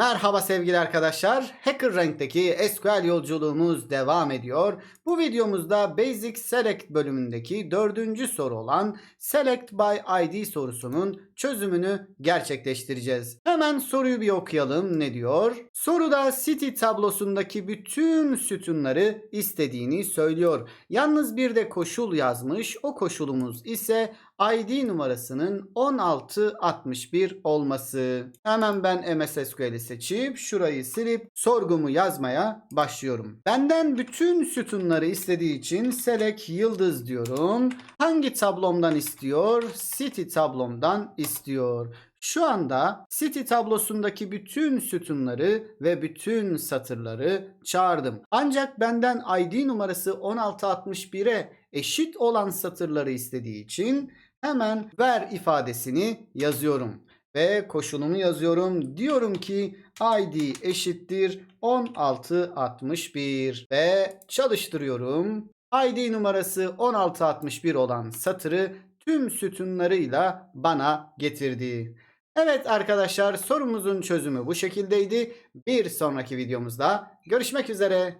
Merhaba sevgili arkadaşlar. Hacker Rank'teki SQL yolculuğumuz devam ediyor. Bu videomuzda Basic Select bölümündeki dördüncü soru olan Select by ID sorusunun çözümünü gerçekleştireceğiz. Hemen soruyu bir okuyalım ne diyor? Soruda City tablosundaki bütün sütunları istediğini söylüyor. Yalnız bir de koşul yazmış. O koşulumuz ise ID numarasının 1661 olması. Hemen ben MS SQL'i seçip şurayı silip sorgumu yazmaya başlıyorum. Benden bütün sütunları istediği için select yıldız diyorum. Hangi tablomdan istiyor? City tablomdan istiyor. Şu anda City tablosundaki bütün sütunları ve bütün satırları çağırdım. Ancak benden ID numarası 1661'e eşit olan satırları istediği için hemen ver ifadesini yazıyorum ve koşulumu yazıyorum. Diyorum ki ID eşittir 1661 ve çalıştırıyorum. ID numarası 1661 olan satırı tüm sütunlarıyla bana getirdi. Evet arkadaşlar sorumuzun çözümü bu şekildeydi. Bir sonraki videomuzda görüşmek üzere.